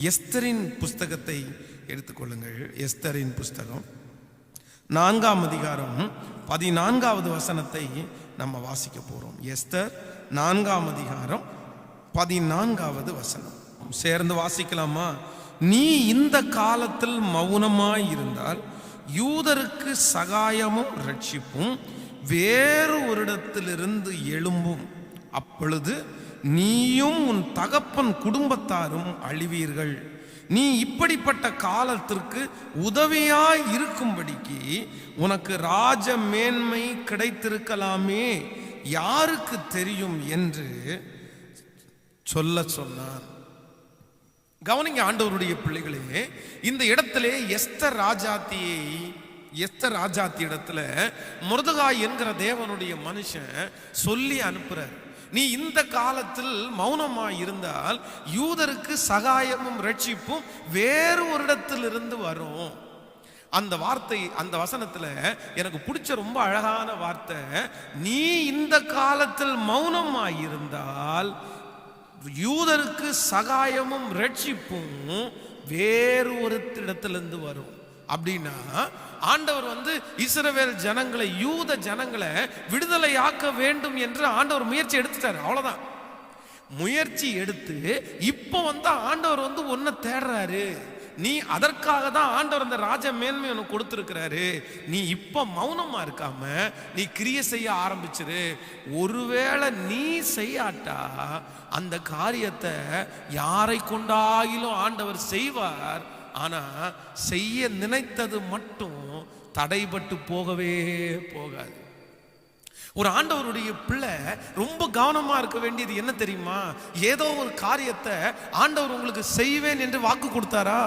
எஸ்தரின் புஸ்தகத்தை எடுத்துக்கொள்ளுங்கள். எஸ்தரின் புஸ்தகம். நான்காம் அதிகாரம் பதினான்காவது வசனத்தை நம்ம வாசிக்க போகிறோம் எஸ்தர் நான்காம் அதிகாரம் பதினான்காவது வசனம். சேர்ந்து வாசிக்கலாமா? நீ இந்த காலத்தில் மௌனமாய் இருந்தால் யூதருக்கு சகாயமும் ரட்சிப்பும் வேறு ஒரு இடத்திலிருந்து எழும்பும். அப்பொழுது நீயும் உன் தகப்பன் குடும்பத்தாரும் அழிவீர்கள். நீ இப்படிப்பட்ட காலத்திற்கு உதவியாய் இருக்கும்படிக்கு உனக்கு ராஜ மேன்மை கிடைத்திருக்கலாமே. யாருக்கு தெரியும் என்று சொல்ல சொன்னார். கவனிங்க ஆண்டவருடைய பிள்ளைகளே இந்த இடத்திலே எஸ்தர் ராஜாத்தியை எஸ்தர் ராஜாத்தி இடத்துல முருதகாய் என்கிற தேவனுடைய மனுஷன் சொல்லி அனுப்புறார். நீ இந்த காலத்தில் மௌனமாக இருந்தால் யூதருக்கு சகாயமும் ரட்சிப்பும் வேறு ஒரு இடத்திலிருந்து வரும். அந்த வார்த்தை அந்த வசனத்துல எனக்கு பிடிச்ச ரொம்ப அழகான வார்த்தை நீ இந்த காலத்தில் மௌனமாக இருந்தால் யூதருக்கு சகாயமும் ரட்சிப்பும் வேறு ஒரு இடத்திலிருந்து வரும். அப்படின்னா ஆண்டவர் வந்து இஸ்ரவேல் ஜனங்களை யூத ஜனங்களை விடுதலையாக்க வேண்டும் என்று ஆண்டவர் முயற்சி எடுத்துட்டாரு. அவ்வளோதான் முயற்சி எடுத்து இப்போ வந்து ஆண்டவர் வந்து ஒன்றை தேடுறாரு. நீ அதற்காக தான் ஆண்டவர் அந்த ராஜ மேன்மை உனக்கு கொடுத்துருக்கிறாரு. நீ இப்போ மௌனமாக இருக்காம நீ கிரிய செய்ய ஆரம்பிச்சிரு. ஒருவேளை நீ செய்யாட்டா அந்த காரியத்தை யாரை கொண்டாயிலும் ஆண்டவர் செய்வார். ஆனா செய்ய நினைத்தது மட்டும் தடைபட்டு போகவே போகாது. ஒரு ஆண்டவருடைய பிள்ளை ரொம்ப கவனமா இருக்க வேண்டியது என்ன தெரியுமா? ஏதோ ஒரு காரியத்தை ஆண்டவர் உங்களுக்கு செய்வேன் என்று வாக்கு கொடுத்தாரா?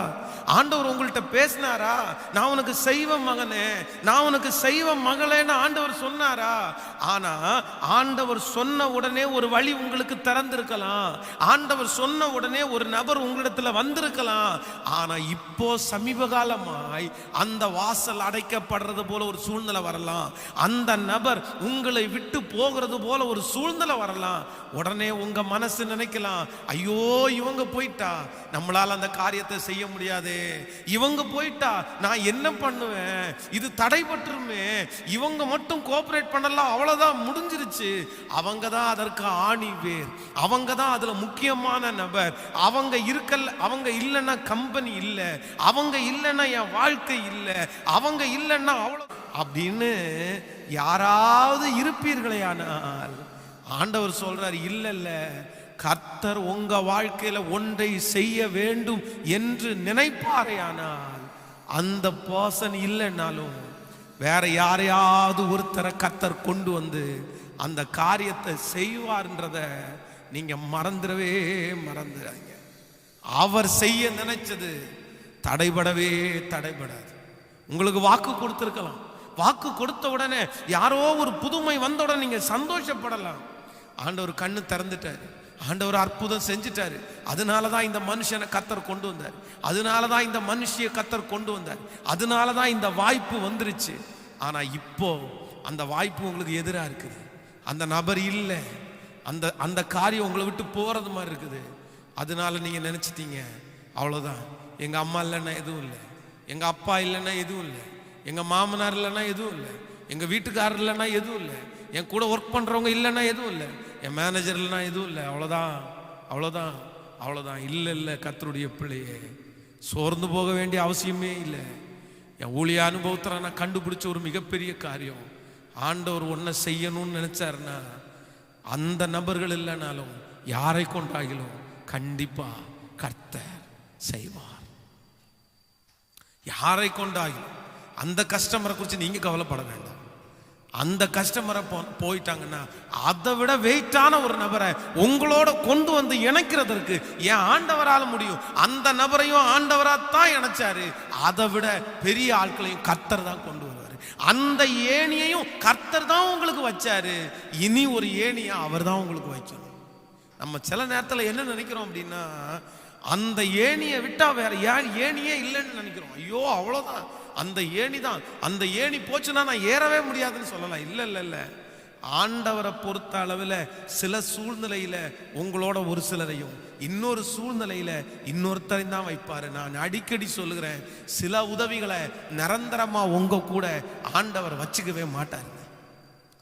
ஆண்டவர் உங்கள்கிட்ட பேசினாரா? நான் உனக்கு செய்வ மகனே நான் உனக்கு செய்வ மகளேன்னு ஆண்டவர் சொன்னாரா? ஆனா ஆண்டவர் சொன்ன உடனே ஒரு வழி உங்களுக்கு திறந்திருக்கலாம். ஆண்டவர் சொன்ன உடனே ஒரு நபர் உங்களிடத்துல வந்திருக்கலாம். ஆனா இப்போ சமீப காலமாய் அந்த வாசல் அடைக்கப்படுறது போல ஒரு சூழ்நிலை வரலாம். அந்த நபர் உங்கள் விட்டு போகிறது போல ஒரு சூழ்நிலை வரலாம். உடனே உங்க மனசு நினைக்கலாம். ஐயோ இவங்க போயிட்டா. நம்மளால அந்த காரியத்தை செய்ய முடியாது. இவங்க போயிட்டா. நான் என்ன பண்ணுவேன்? இது தடைபட்டுருமே. இவங்க மட்டும் கோஆபரேட் பண்ணலாம். அவ்வளவுதான் முடிஞ்சிருச்சு. அவங்க தான் அதற்கு ஆணி வேர். அவங்க தான் அதுல முக்கியமான நபர். அவங்க இருக்கல அவங்க இல்லைன்னா கம்பெனி இல்லை. அவங்க இல்லைன்னா என் வாழ்க்கை இல்லை. அவங்க இல்லைன்னா அவ்வளோ அப்படின்னு யாராவது இருப்பீர்களேயானால் ஆண்டவர் சொல்றார் இல்லை இல்லை கர்த்தர் உங்க வாழ்க்கையில ஒன்றை செய்ய வேண்டும் என்று நினைப்பாரேயானால் அந்த பர்சன் இல்லைன்னாலும் வேற யாரையாவது ஒருத்தரை கத்தர் கொண்டு வந்து அந்த காரியத்தை செய்வார்ன்றத நீங்க மறந்துடவே மறந்துடாங்க அவர் செய்ய நினைச்சது தடைபடவே தடைபடாது. உங்களுக்கு வாக்கு கொடுத்துருக்கலாம். வாக்கு கொடுத்த உடனே யாரோ ஒரு புதுமை வந்த உடனே நீங்கள் சந்தோஷப்படலாம். ஆண்டவர் கண்ணு திறந்துட்டார். ஆண்டவர் அற்புதம் செஞ்சுட்டாரு. அதனால தான் இந்த மனுஷனை கத்தர் கொண்டு வந்தார். அதனால தான் இந்த மனுஷிய கத்தர் கொண்டு வந்தார். அதனால தான் இந்த வாய்ப்பு வந்துருச்சு. ஆனால் இப்போ அந்த வாய்ப்பு உங்களுக்கு எதிராக இருக்குது. அந்த நபர் இல்லை. அந்த அந்த காரியம் உங்களை விட்டு போகிறது மாதிரி இருக்குது. அதனால நீங்கள் நினச்சிட்டீங்க. அவ்வளோதான் எங்கள் அம்மா இல்லைன்னா எதுவும் இல்லை. எங்கள் அப்பா இல்லைன்னா எதுவும் இல்லை. எங்கள் மாமனார் இல்லைன்னா எதுவும் இல்லை. எங்கள் வீட்டுக்காரர் இல்லைன்னா எதுவும் இல்லை. என் கூட ஒர்க் பண்ணுறவங்க இல்லைன்னா எதுவும் இல்லை. என் மேனேஜர் இல்லைன்னா எதுவும் இல்லை. அவ்வளோதான் அவ்வளோதான் அவ்வளோதான் இல்லை இல்லை கத்தருடைய பிள்ளையே. சோர்ந்து போக வேண்டிய அவசியமே இல்லை. என் ஊழிய அனுபவத்தில் நான் கண்டுபிடிச்ச ஒரு மிகப்பெரிய காரியம். ஆண்டவர் ஒன்றை செய்யணும்னு நினச்சாருன்னா அந்த நபர்கள் இல்லைனாலும் யாரை கொண்டாகிலும் கண்டிப்பாக கர்த்தர் செய்வார். யாரை கொண்டாகிலும்? அந்த கஸ்டமரை குறித்து நீங்கள் கவலைப்பட வேண்டாம். அந்த கஸ்டமரை போ- போயிட்டாங்கன்னா அதை விட வெயிட்டான ஒரு நபரை உங்களோட கொண்டு வந்து இணைக்கிறதற்கு என் ஆண்டவரால் முடியும். அந்த நபரையும் ஆண்டவராக தான் இணைச்சாரு. அதை விட பெரிய ஆட்களையும் கத்தர் தான் கொண்டு வருவார். அந்த ஏணியையும் கர்த்தர் தான் உங்களுக்கு வச்சாரு. இனி ஒரு ஏணியை அவர் தான் உங்களுக்கு வைக்கணும். நம்ம சில நேரத்தில் என்ன நினைக்கிறோம் அப்படின்னா அந்த ஏணியை விட்டால் வேற ஏன் ஏணியே இல்லைன்னு நினைக்கிறோம். ஐயோ அவ்வளோதான் அந்த ஏணி தான். அந்த ஏணி போச்சுன்னா நான் ஏறவே முடியாதுன்னு சொல்லலாம். இல்லை இல்லை இல்லை. ஆண்டவரை பொறுத்த அளவில் சில சூழ்நிலையில் உங்களோட ஒரு சிலரையும் இன்னொரு சூழ்நிலையில் இன்னொருத்தரையும் தான் வைப்பார். நான் அடிக்கடி சொல்லுகிறேன் சில உதவிகளை நிரந்தரமாக உங்கள் கூட ஆண்டவர் வச்சுக்கவே மாட்டார்.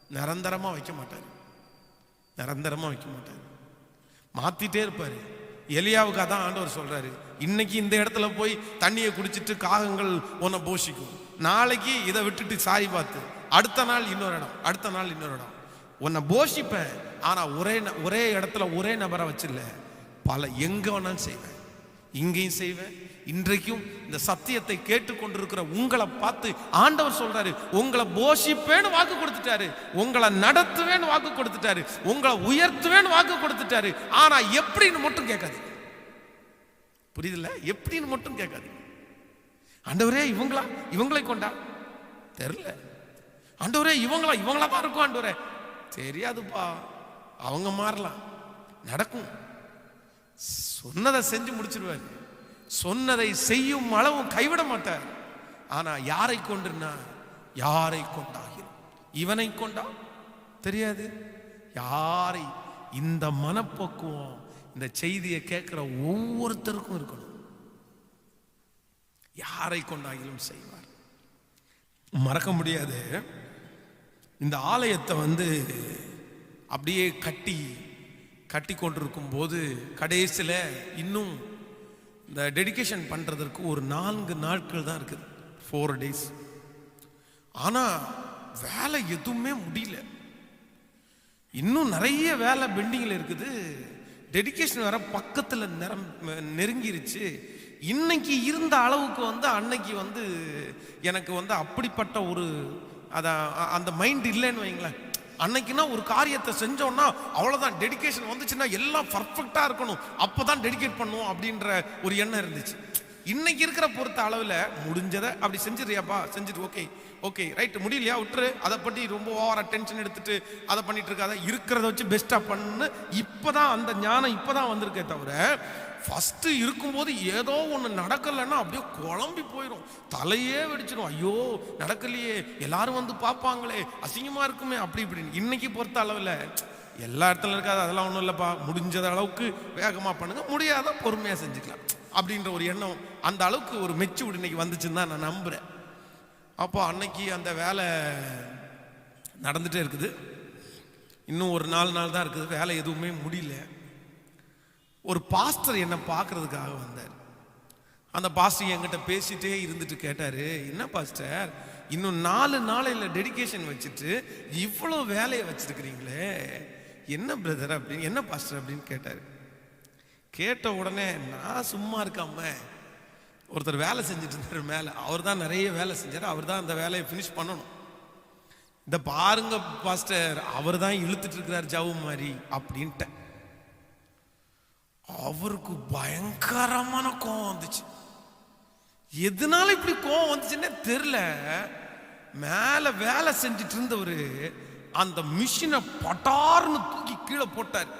நிரந்தரமாக வைக்க மாட்டார். நிரந்தரமாக வைக்க மாட்டார். மாற்றிட்டே இருப்பார். எலியாவுக்கு அதான் ஆண்டவர் சொல்றாரு. இன்னைக்கு இந்த இடத்துல போய் தண்ணியை குடிச்சிட்டு காகங்கள் உன்னை போஷிக்கும். நாளைக்கு இதை விட்டுட்டு சாரி பார்த்து. அடுத்த நாள் இன்னொரு இடம் அடுத்த நாள் இன்னொரு இடம். உன்னை போஷிப்பேன். ஆனா ஒரே ந- ஒரே இடத்துல ஒரே நபரை வச்சில்ல. பல எங்க வேணாலும் செய்வேன். இங்கேயும் செய்வேன். இன்றைக்கும் இந்த சத்தியத்தை கேட்டுக்கொண்டிருக்கிற உங்களை பார்த்து ஆண்டவர் சொல்றாரு உங்களை போஷிப்பேன்னு வாக்கு கொடுத்துட்டாரு உங்களை நடத்துவேன்னு வாக்கு கொடுத்துட்டாரு உங்களை உயர்த்துவேன்னு வாக்கு கொடுத்துட்டாரு. ஆனா எப்படின்னு மட்டும் கேட்காது. புரியுதுல்ல? எப்படின்னு மட்டும் கேட்காது. ஆண்டவரே இவங்களா? இவங்களை கொண்டா? தெரியல. ஆண்டவரே இவங்களா? இவங்களா தான் இருக்கும் ஆண்டவரே. தெரியாதுப்பா. அவங்க மாறலாம். நடக்கும். சொன்னதை செஞ்சு முடிச்சிருவாரு. சொன்னதை செய்யும் அளவும் கைவிட மாட்டார். ஆனா யாரை கொண்டுனா யாரை கொண்டாகிரும் இவனை கொண்டா? தெரியாது. யாரை? இந்த மனப்பக்குவம் இந்த செய்தியை கேட்கிற ஒவ்வொருத்தருக்கும் இருக்கணும். யாரை கொண்டாகிலும் செய்வார். மறக்க முடியாது. இந்த ஆலயத்தை வந்து அப்படியே கட்டி கட்டி கொண்டிருக்கும் போது கடைசியில் இன்னும் இந்த டெடிகேஷன் பண்ணுறதற்கு ஒரு நான்கு நாட்கள் தான் இருக்குது. ஃபோர் டேஸ் ஆனால் வேலை எதுவுமே முடியல. இன்னும் நிறைய வேலை பெண்டிங்கில் இருக்குது. டெடிகேஷன் வேற பக்கத்தில் நிரம் நெருங்கிருச்சு. இன்னைக்கு இருந்த அளவுக்கு வந்து அன்னைக்கு வந்து எனக்கு வந்து அப்படிப்பட்ட ஒரு அதான் அந்த மைண்ட் இல்லைன்னு வைங்களேன். அன்னைக்குன்னா ஒரு காரியத்தை செஞ்சோம்னா அவ்வளோதான் டெடிகேஷன் வந்துச்சுன்னா எல்லாம் பர்ஃபெக்டாக இருக்கணும். அப்போ தான் டெடிகேட் பண்ணுவோம் அப்படின்ற ஒரு எண்ணம் இருந்துச்சு. இன்னைக்கு இருக்கிற பொறுத்த அளவில் முடிஞ்சதை அப்படி செஞ்சிருக்கியாப்பா செஞ்சுட்டு ஓகே ஓகே ரைட் முடியலையா? விட்டுரு. அதை பற்றி ரொம்ப ஓவராக டென்ஷன் எடுத்துட்டு அதை பண்ணிட்டு இருக்காத. இருக்கிறத வச்சு பெஸ்ட்டாக பண்ணு. இப்போ தான் அந்த ஞானம் இப்போ தான் வந்திருக்கே தவிர ஃபஸ்ட்டு இருக்கும்போது ஏதோ ஒன்று நடக்கலைன்னா அப்படியே குழம்பி போயிடும் தலையே வெடிச்சிடும் ஐயோ நடக்கலையே. எல்லாரும் வந்து பார்ப்பாங்களே. அசிங்கமாக இருக்குமே அப்படி இப்படின்னு. இன்னைக்கு பொறுத்த அளவில் எல்லா இடத்துல இருக்காது. அதெல்லாம் ஒன்றும் இல்லைப்பா. முடிஞ்சத அளவுக்கு வேகமாக பண்ணுங்க. முடியாத பொறுமையாக செஞ்சுக்கலாம். அப்படின்ற ஒரு எண்ணம் அந்த அளவுக்கு ஒரு மெச்சூர்டு இன்னைக்கு வந்துச்சுன்னு தான் நான் நம்புகிறேன் அப்போ அன்னைக்கு அந்த வேலை நடந்துகிட்டே இருக்குது. இன்னும் ஒரு நாலு நாள் தான் இருக்குது. வேலை எதுவுமே முடியல. ஒரு பாஸ்டர் என்னை பார்க்கறதுக்காக வந்தார். அந்த பாஸ்டர் என்கிட்ட பேசிட்டே இருந்துட்டு கேட்டார் என்ன பாஸ்டர்? இன்னும் நாலு நாளையில் டெடிகேஷன் வச்சுட்டு இவ்வளோ வேலையை வச்சுருக்கிறீங்களே? என்ன பிரதர் அப்படின்னு என்ன பாஸ்டர் அப்படின்னு கேட்டார். கேட்ட உடனே நான் சும்மா இருக்காம ஒருத்தர் வேலை செஞ்சுட்டு இருந்தார் மேலே. அவர் தான் நிறைய வேலை செஞ்சார். அவர் தான் அந்த வேலையை ஃபினிஷ் பண்ணணும். இந்த பாருங்க பாஸ்டர் அவர் தான் இழுத்துட்டு இருக்கிறார் ஜவு மாதிரி அப்படின்ட்டு அவருக்கு பயங்கரமான கோவம் வந்துச்சு. எதனால இப்படி கோவம் வந்துச்சுன்னே தெரியல. மேலே வேலை செஞ்சுட்டு இருந்தவர் அந்த மிஷினை பட்டார்னு தூக்கி கீழே போட்டார்.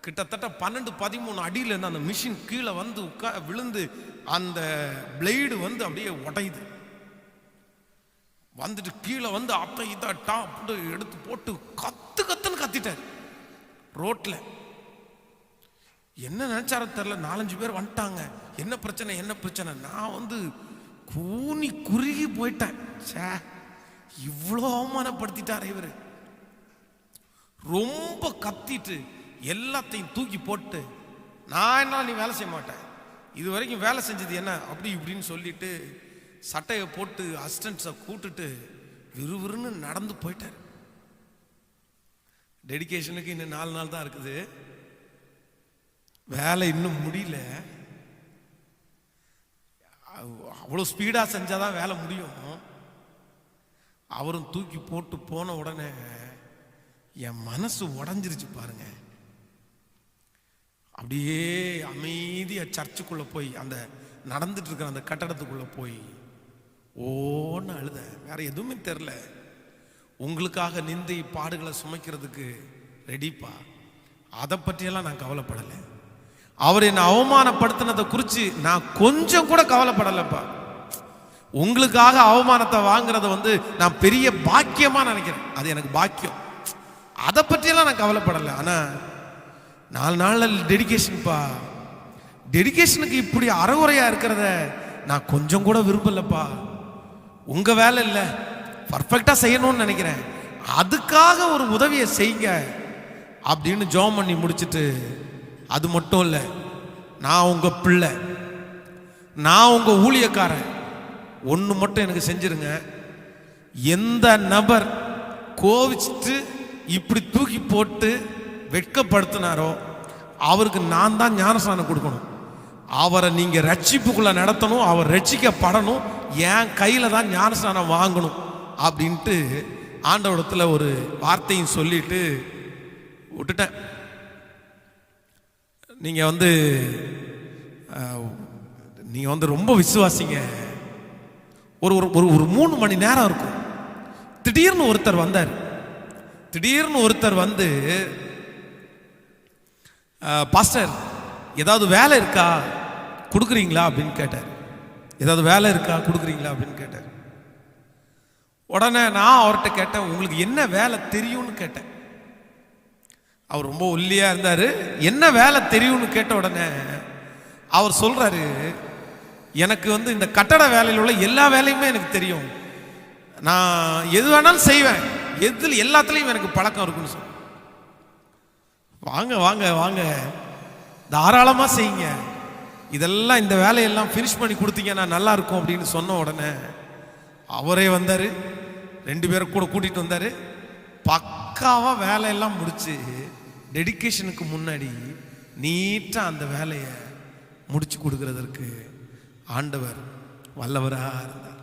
கிட்டத்தட்ட பன்னெண்டு பதிமூணு அடியில் இருந்து அந்த மிஷின் கீழே வந்து உட்கா விழுந்து அந்த பிளேடு வந்து அப்படியே உடையுது. வந்துட்டு கீழே வந்து அப்போ இதை டாப் எடுத்து போட்டு கத்து கத்துன்னு கத்திட்டார். ரோட்டில் என்ன நினைச்சாரோ தெரில நாலஞ்சு பேர் வந்துட்டாங்க. என்ன பிரச்சனை என்ன பிரச்சனை? நான் வந்து கூனி குறுகி போயிட்டேன். ச்சே இவ்வளோ அவமானப்படுத்திட்டார் இவர். ரொம்ப கத்திட்டு எல்லாத்தையும் தூக்கி போட்டு நான் என்ன நீ வேலை செய்ய மாட்டேன். இது வரைக்கும் வேலை செஞ்சது என்ன? அப்படி இப்படின்னு சொல்லிட்டு சட்டையை போட்டு அசிஸ்டன்ஸை கூட்டுட்டு விறுவிறுன்னு நடந்து போயிட்டார். டெடிகேஷனுக்கு இன்னும் நாலு நாள் தான் இருக்குது. வேலை இன்னும் முடியல. அவ்வளோ ஸ்பீடாக செஞ்சால் தான் வேலை முடியும். அவரும் தூக்கி போட்டு போன உடனே என் மனசு உடஞ்சிருச்சு பாருங்க. அப்படியே அமைதியாக சர்ச்சுக்குள்ளே போய் அந்த நடந்துட்டு இருக்கிற அந்த கட்டடத்துக்குள்ளே போய் ஓன்னு அழுத வேற எதுவுமே தெரில உங்களுக்காக நிந்தை பாடுகளை சுமைக்கிறதுக்கு ரெடிப்பா அதை பற்றியெல்லாம் நான் கவலைப்படலை. அவர் என்னை அவமானப்படுத்தினதை குறித்து நான் கொஞ்சம் கூட கவலைப்படலைப்பா. உங்களுக்காக அவமானத்தை வாங்குறத வந்து நான் பெரிய பாக்கியமாக நினைக்கிறேன். அது எனக்கு பாக்கியம். அதை பற்றியெல்லாம் நான் கவலைப்படலை. ஆனால் நாலு நாளில் டெடிகேஷன்ப்பா டெடிகேஷனுக்கு இப்படி அறகுறையாக இருக்கிறத நான் கொஞ்சம் கூட விரும்பலப்பா. உங்கள் வேலை இல்லை. பர்ஃபெக்டாக செய்யணும்னு நினைக்கிறேன். அதுக்காக ஒரு உதவியை செய்யுங்க அப்படின்னு ஜோம் பண்ணி முடிச்சுட்டு அது மட்டும் இல்லை நான் உங்கள் பிள்ளை. நான் உங்கள் ஊழியக்காரன். ஒன்று மட்டும் எனக்கு செஞ்சிருங்க. எந்த நபர் கோவிச்சிட்டு இப்படி தூக்கி போட்டு வெட்கப்படுத்தினாரோ அவருக்கு நான் தான் ஞானஸ்நானம் கொடுக்கணும். அவரை நீங்கள் ரட்சிப்புக்குள்ளே நடத்தணும் அவர் ரட்சிக்கப்படணும் என் கையில் தான் ஞானஸ்நானம் வாங்கணும் அப்படின்ட்டு ஆண்டவடத்தில் ஒரு வார்த்தையும் சொல்லிட்டு விட்டுட்டேன். நீங்கள் வந்து நீங்கள் வந்து ரொம்ப விசுவாசிங்க. ஒரு ஒரு ஒரு ஒரு மூணு மணி நேரம் இருக்கும். திடீர்னு ஒருத்தர் வந்தார். திடீர்னு ஒருத்தர் வந்து பாஸ்டர் ஏதாவது வேலை இருக்கா? கொடுக்குறீங்களா? அப்படின்னு கேட்டார். ஏதாவது வேலை இருக்கா? கொடுக்குறீங்களா? அப்படின்னு கேட்டார். உடனே நான் அவர்கிட்ட கேட்டேன் உங்களுக்கு என்ன வேலை தெரியும்னு கேட்டேன். அவர் ரொம்ப ஒல்லியாக இருந்தார். என்ன வேலை தெரியும்னு கேட்ட உடனே அவர் சொல்கிறாரு எனக்கு வந்து இந்த கட்டட வேலையில் உள்ள எல்லா வேலையுமே எனக்கு தெரியும். நான் எது வேணாலும் செய்வேன். எதில் எல்லாத்துலேயும் எனக்கு பழக்கம் இருக்குன்னு சொல் வாங்க வாங்க வாங்க. தாராளமாக செய்யுங்க. இதெல்லாம் இந்த வேலையெல்லாம் ஃபினிஷ் பண்ணி கொடுத்தீங்கன்னா நல்லா இருக்கும் அப்படின்னு சொன்ன உடனே அவரே வந்தார். ரெண்டு பேரும் கூட கூட்டிகிட்டு வந்தார். பக்காவாக வேலையெல்லாம் முடிச்சு டெடிகேஷனுக்கு முன்னாடி நீட்டாக அந்த வேலையை முடிச்சு கொடுக்கறதற்கு ஆண்டவர் வல்லவராக இருந்தார்.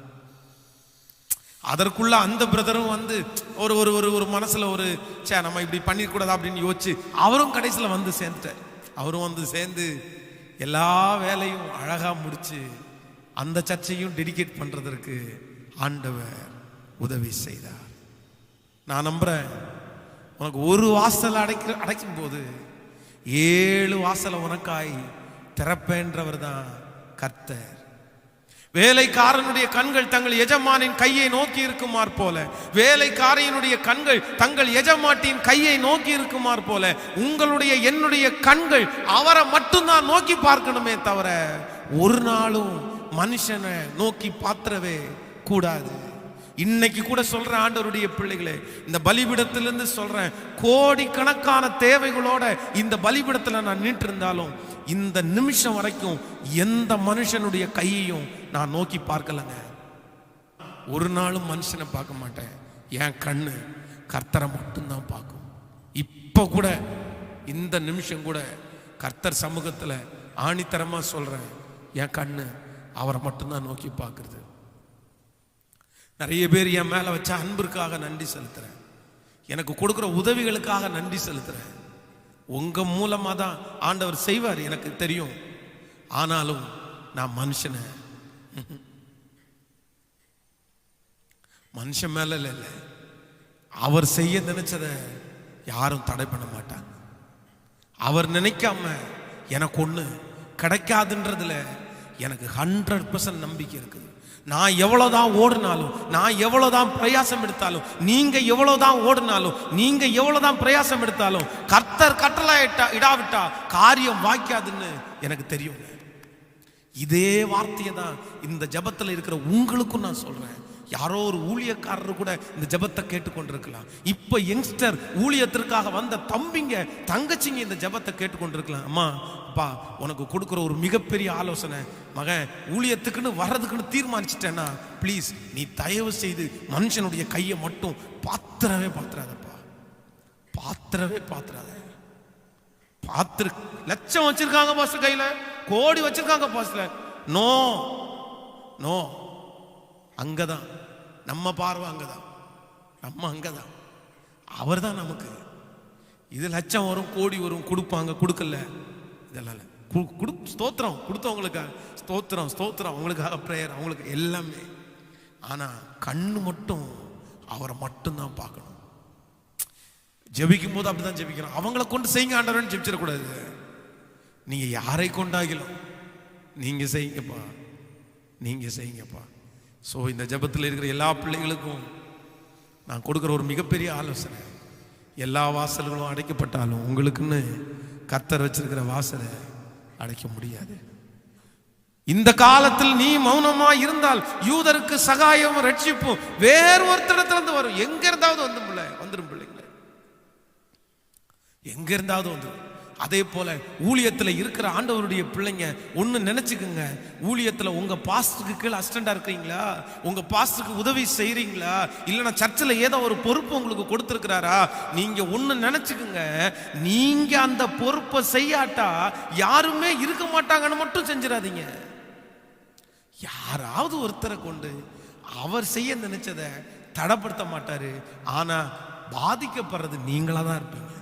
அதற்குள்ள அந்த பிரதரும் வந்து ஒரு ஒரு ஒரு ஒரு மனசில் ஒரு சே நம்ம இப்படி பண்ணிக்கூடாது அப்படின்னு யோசிச்சு அவரும் கடைசியில் வந்து சேர்ந்துட்டார். அவரும் வந்து சேர்ந்து எல்லா வேலையும் அழகாக முடிச்சு அந்த சர்ச்சையும் டெடிகேட் பண்ணுறதற்கு ஆண்டவர் உதவி செய்தார். நான் நம்புகிறேன் உனக்கு ஒரு வாசல் அடைக்கிற அடைக்கும் போது ஏழு வாசலை உனக்காய் திறப்பேன்றவர் தான் கர்த்தர். வேலைக்காரனுடைய கண்கள் தங்கள் எஜமானின் கையை நோக்கி இருக்குமாறு போல. வேலைக்காரையினுடைய கண்கள் தங்கள் எஜமாட்டின் கையை நோக்கி இருக்குமாறு போல. உங்களுடைய என்னுடைய கண்கள் அவரை மட்டும்தான் நோக்கி பார்க்கணுமே தவிர ஒரு நாளும் மனுஷனை நோக்கி பாத்திரவே கூடாது. இன்னைக்கு கூட சொல்றேன் ஆண்டவருடைய பிள்ளைகளே இந்த பலிபிடத்திலிருந்து சொல்றேன் கோடிக்கணக்கான தேவைகளோட இந்த பலிபிடத்தில் நான் நின்று இருந்தாலும் இந்த நிமிஷம் வரைக்கும் எந்த மனுஷனுடைய கையையும் நான் நோக்கி பார்க்கலங்க. ஒரு நாளும் மனுஷனை பார்க்க மாட்டேன். என் கண்ணு கர்த்தரை மட்டும்தான் பார்க்கும். இப்போ கூட இந்த நிமிஷம் கூட கர்த்தர் சமூகத்தில் ஆணித்தரமாக சொல்கிறேன் என் கண்ணு அவரை மட்டும்தான் நோக்கி பார்க்குறது. நிறைய பேர் என் மேலே வச்ச அன்பிற்காக நன்றி செலுத்துகிறேன் எனக்கு கொடுக்குற உதவிகளுக்காக நன்றி செலுத்துகிறேன் உங்கள் மூலமாக தான் ஆண்டவர் செய்வார் எனக்கு தெரியும். ஆனாலும் நான் மனுஷனை. மனுஷன் மேல இல்லை இல்லை. அவர் செய்ய நினைச்சதை யாரும் தடை பண்ண மாட்டாங்க. அவர் நினைக்காம எனக்கு ஒன்று கிடைக்காதுன்றதுல எனக்கு ஹண்ட்ரட் பர்சன்ட் நம்பிக்கை இருக்குது. நான் எவ்வளோதான் ஓடினாலும் நான் எவ்வளோதான் பிரயாசம் எடுத்தாலும் நீங்கள் எவ்வளோதான் ஓடினாலும் நீங்கள் எவ்வளோதான் பிரயாசம் எடுத்தாலும் கர்த்தர் கட்டளை இட்டா- இடாவிட்டா காரியம் வாய்க்காதுன்னு எனக்கு தெரியும் இதே வார்த்தையை தான் இந்த ஜபத்தில் இருக்கிற உங்களுக்கும் நான் சொல்கிறேன் யாரோ ஒரு ஊழியக்காரர் கூட இந்த ஜெபத்தை கேட்டுக்கொண்டிருக்கலாம். இப்போ யங்ஸ்டர் ஊழியத்திற்காக வந்த தம்பிங்க தங்கச்சிங்க இந்த ஜெபத்தை கேட்டுக்கொண்டிருக்கலாம். அம்மா அப்பா உனக்கு கொடுக்குற ஒரு மிகப்பெரிய ஆலோசனை. மகன் ஊழியத்துக்குன்னு வர்றதுக்குன்னு தீர்மானிச்சிட்டேன்னா ப்ளீஸ் நீ தயவு செய்து மனுஷனுடைய கையை மட்டும் பாத்திரவே பாத்திராதப்பா. பாத்திரவே பாத்திராத. பாத்திரு லட்சம் வச்சிருக்காங்க பாஸ் கையில. கோடி வச்சிருக்காங்க பாஸ்டர். No no. அங்கே தான் நம்ம பார்வை அங்கே தான் நம்ம அங்கே தான் அவர் தான் நமக்கு. இது லட்சம் வரும் கோடி வரும் கொடுப்பாங்க கொடுக்கல. இதெல்லாம் கொடு கு- ஸ்தோத்திரம். கொடுத்தவங்களுக்காக ஸ்தோத்திரம் ஸ்தோத்திரம். அவங்களுக்காக ப்ரேயர் அவங்களுக்கு எல்லாமே. ஆனால் கண்ணு மட்டும் அவரை மட்டும்தான் பார்க்கணும். ஜெபிக்கும் போது அப்படிதான் ஜெபிக்கிறோம். அவங்கள கொண்டு செய்யுங்க ஆண்டவரன்னு ஜெபிச்சிடக்கூடாது. நீங்கள் யாரை கொண்டாகிலும் நீங்கள் செய்யுங்கப்பா. நீங்கள் செய்யுங்கப்பா. ஸோ இந்த ஜெபத்தில் இருக்கிற எல்லா பிள்ளைகளுக்கும் நான் கொடுக்குற ஒரு மிகப்பெரிய ஆலோசனை. எல்லா வாசல்களும் அடைக்கப்பட்டாலும் உங்களுக்குன்னு கத்தர் வச்சிருக்கிற வாசலை அடைக்க முடியாது. இந்த காலத்தில் நீ மௌனமா இருந்தால் யூதருக்கு சகாயம் ரட்சிப்பும் வேறு ஒருத்தடத்துல இருந்து வரும். எங்க இருந்தாவது வந்து பிள்ளை வந்துடும் பிள்ளைங்களே. எங்க இருந்தாவது வந்துடும் அதே போல ஊழியத்தில் இருக்கிற ஆண்டவருடைய பிள்ளைங்க ஒன்று நினைச்சுக்குங்க. ஊழியத்தில் உங்கள் பாஸ்டுக்கு கீழே அசிஸ்டண்டா இருக்கிறீங்களா உங்கள் பாஸ்டுக்கு உதவி செய்கிறீங்களா இல்லைன்னா சர்ச்சில் ஏதோ ஒரு பொறுப்பு உங்களுக்கு கொடுத்துருக்கிறாரா? நீங்கள் ஒன்று நினச்சிக்கோங்க. நீங்கள் அந்த பொறுப்பை செய்யாட்டா யாருமே இருக்க மாட்டாங்கன்னு மட்டும் செஞ்சிடாதீங்க. யாராவது ஒருத்தரை கொண்டு அவர் செய்ய நினைச்சதை தடைப்படுத்த மாட்டார். ஆனா பாதிக்கப்படுறது நீங்களா தான் இருப்பீங்க.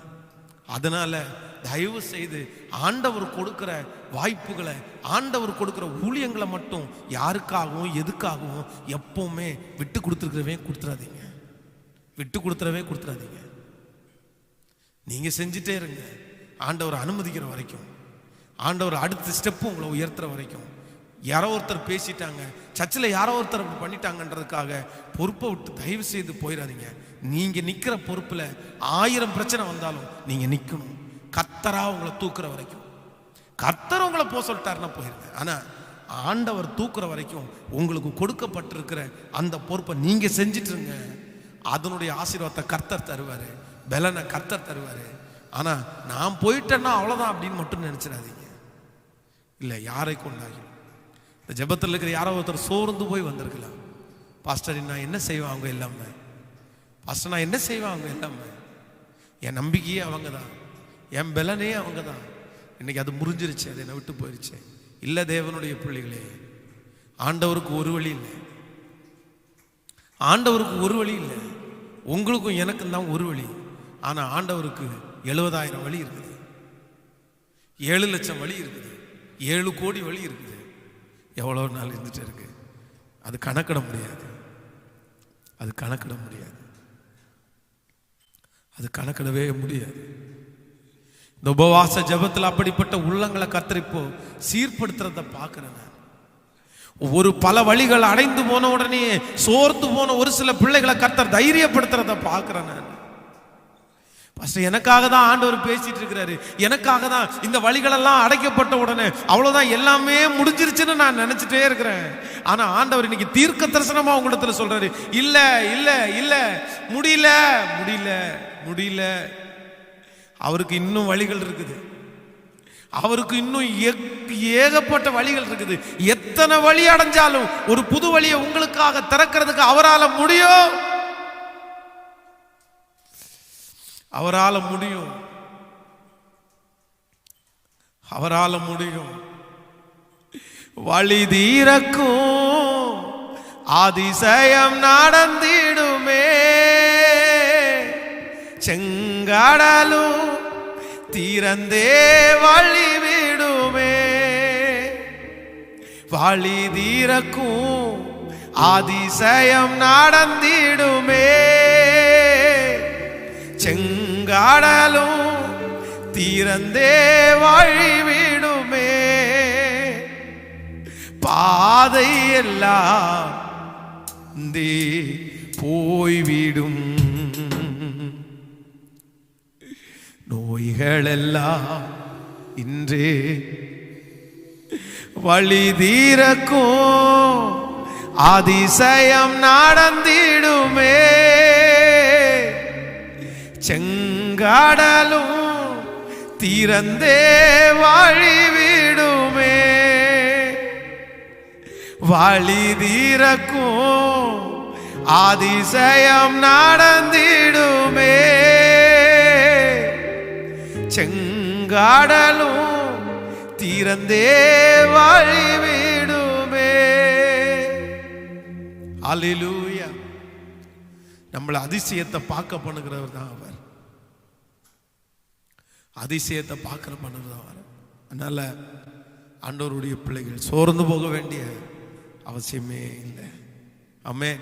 அதனால தயவு செய்து ஆண்டவர் கொடுக்குற வாய்ப்புகளை ஆண்டவர் கொடுக்குற ஊழியங்களை மட்டும் யாருக்காகவும் எதுக்காகவும் எப்பவுமே விட்டு கொடுத்துருக்கிறவே கொடுத்துறாதீங்க. விட்டு கொடுத்துறவே கொடுத்துடாதீங்க நீங்க செஞ்சுட்டே இருங்க. ஆண்டவர் அனுமதிக்கிற வரைக்கும் ஆண்டவர் அடுத்த ஸ்டெப்பு உங்களை உயர்த்துற வரைக்கும். யாரோ ஒருத்தர் பேசிட்டாங்க சர்ச்சில் யாரோ ஒருத்தர் அப்படி பண்ணிட்டாங்கன்றதுக்காக பொறுப்பை விட்டு தயவு செய்து போயிடாதீங்க நீங்க நிக்கிற பொறுப்புல ஆயிரம் பிரச்சனை வந்தாலும் நீங்க நிக்கணும். கத்தரா உங்களை தூக்குற வரைக்கும். கர்த்தர் உங்களை போக சொல்லிட்டாருன்னா போயிருங்க. ஆனா ஆண்டவர் தூக்குற வரைக்கும் உங்களுக்கு கொடுக்கப்பட்டிருக்கிற அந்த பொறுப்பை நீங்க செஞ்சிட்ருங்க. அதனுடைய ஆசீர்வாதத்தை கர்த்தர் தருவார். பலனை கர்த்தர் தருவார். ஆனால் நான் போயிட்டேன்னா அவ்வளோதான் அப்படின்னு மட்டும் நினச்சிடாதீங்க. இல்லை யாரை கொண்டாயும். இந்த ஜெபத்தில் இருக்கிற யாரோ ஒருத்தர் சோர்ந்து போய் வந்திருக்கலாம். பாஸ்டர் நான் என்ன செய்வேன் அவங்க எல்லாமே பாஸ்டர் நான் என்ன செய்வேன் அவங்க எல்லாமே என் நம்பிக்கையே அவங்க தான். என் பலனே அவங்க தான் இன்னைக்கு அது முறிஞ்சிருச்சு அது என்னை விட்டு போயிருச்சு. இல்லை தேவனுடைய பிள்ளைகளே ஆண்டவருக்கு ஒரு வழி இல்லை. ஆண்டவருக்கு ஒரு வழி இல்லை. உங்களுக்கும் எனக்கும் தான் ஒரு வழி. ஆனால் ஆண்டவருக்கு எழுபதாயிரம் வழி இருக்குது. ஏழு லட்சம் வழி இருக்குது. ஏழு கோடி வழி இருக்குது. எவ்வளோ நாள் இருந்துட்டு இருக்கு? அது கணக்கிட முடியாது. அது கணக்கிட முடியாது. அது கணக்கிடவே முடியாது. இந்த உபவாச ஜெபத்தில் அப்படிப்பட்ட உள்ளங்களை கத்திரிப்போ சீர்படுத்துறத பார்க்கிறேன் ஒரு பல வழிகள் அடைந்து போன உடனே சோர்ந்து போன ஒரு சில பிள்ளைகளை கத்தர் தைரியப்படுத்துறத பார்க்கிறேன் நான். எனக்காக தான் ஆண்டவர் பேசிட்டு இருக்கிறாரு. எனக்காக தான் இந்த வழிகளெல்லாம் அடைக்கப்பட்ட உடனே அவ்வளவுதான் எல்லாமே முடிஞ்சிருச்சுன்னு நான் நினைச்சிட்டே இருக்கிறேன். ஆனா ஆண்டவர் இன்னைக்கு தீர்க்க தரிசனமா உங்களிடத்துல சொல்றாரு. இல்ல இல்ல இல்ல முடியல முடியல முடியல. அவருக்கு இன்னும் வழிகள் இருக்குது. அவருக்கு இன்னும் ஏகப்பட்ட வழிகள் இருக்குது. எத்தனை வழி அடைஞ்சாலும் ஒரு புது வழியை உங்களுக்காக திறக்கிறதுக்கு அவரால முடியும். அவரால முடியும். அவரால முடியும். வழி தீரக்கும். அதிசயம் நடந்திடுமே. செங்காடலும் தீரந்தே வழி விடுமே வழி தீரக்கும் ஆதிசயம் நடந்திடுமே செங்காடலும் தீரந்தே வழிவிடுமே பாதை எல்லாம் தே போய்விடும் நோய்களெல்லாம் இன்று வழி தீரக்கும். அதிசயம் நடந்திடுமே. செங்காடலும் திறந்தே வாழிவிடுமே வழி தீரக்கும். அதிசயம் நடந்திடுமே. செங்காடலும் திறந்தே வழிவிடுமே. அல்லேலூயா நம்மளை அதிசயத்தை பார்க்க பண்ணுகிறவர் தான் அவர். அதிசயத்தை பார்க்குற பண்ணுறது தான் அவர். அதனால ஆண்டவருடைய பிள்ளைகள் சோர்ந்து போக வேண்டிய அவசியமே இல்லை. ஆமென்.